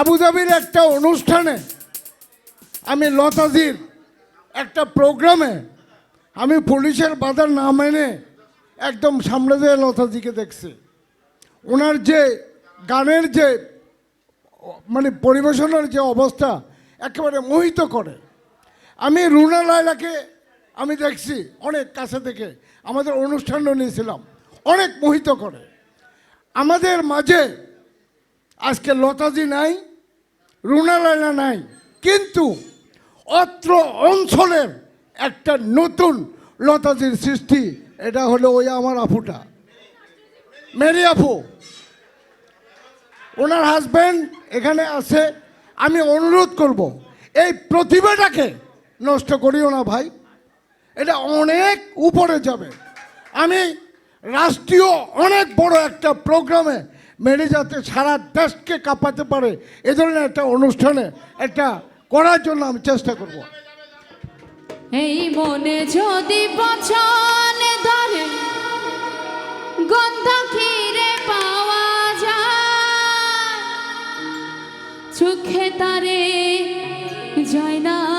আবুধাবির একটা অনুষ্ঠানে আমি লতাজির একটা প্রোগ্রামে আমি পুলিশের বাধার না মেনে একদম সামনে দিয়ে লতাজিকে দেখছি। ওনার যে গানের যে মানে পরিবেশনের যে অবস্থা একেবারে মোহিত করে। আমি রুনা লায়লাকে আমি দেখছি অনেক কাছে থেকে, আমাদের অনুষ্ঠানও নিয়েছিলাম, অনেক মোহিত করে। আমাদের মাঝে আজকে লতাজি নাই রুনা লায়লা নাই, কিন্তু অত্র অঞ্চলের একটা নতুন লতাজির সৃষ্টি, এটা হলো ওই আমার আফুটা মেরি আফু ওনার হাজব্যান্ড এখানে আছে, আমি অনুরোধ করব, এই প্রতিভাটাকে নষ্ট করিও না ভাই, এটা অনেক উপরে যাবে। আমি রাষ্ট্রীয় অনেক বড় একটা প্রোগ্রামে মেরে যাতে সারা দেশকে কাঁপাতে পারে। এ ধরনের একটা অনুষ্ঠানে একটা করার জন্য আমি চেষ্টা করব। এই মনে যদি পছন ধরে, গন্ধ ক্ষীরে পাওয়া যায়। চোখে তারে যায় না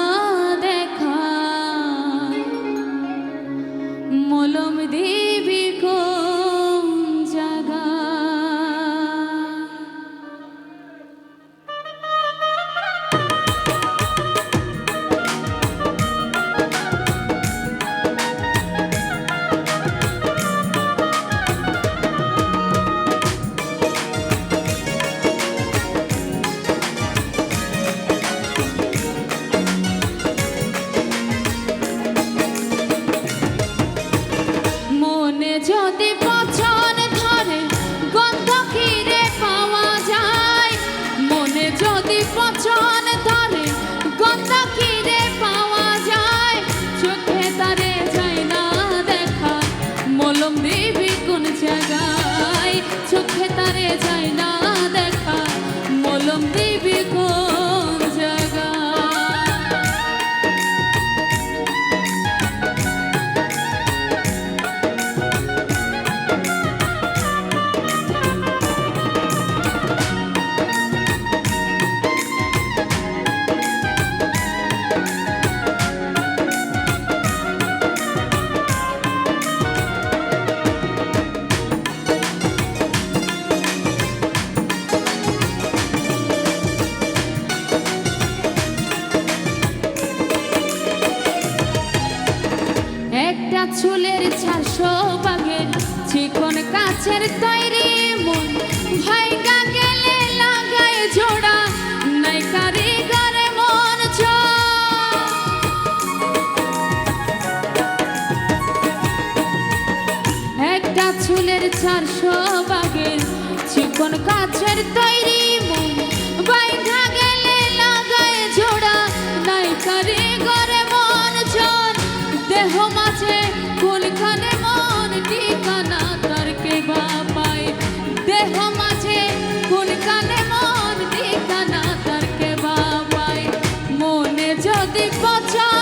চুলের চারশো বাগের চিকন কাছের তৈরি মন। ভাইগা গেলে লাগায় জোড়া, নাই কারিগরে মন একটা চুলের চারশো বাগের চিকন কাছের তৈরি মন। বাইধা গেলে লাগায় জোড়া, নাই কারে গরে মন জন দেহ মন ঠিকানা তার কে বাপায় দেহ মাঝে কোনখানে মন, ঠিকানা তার কে বাপায় মনে যদি পছন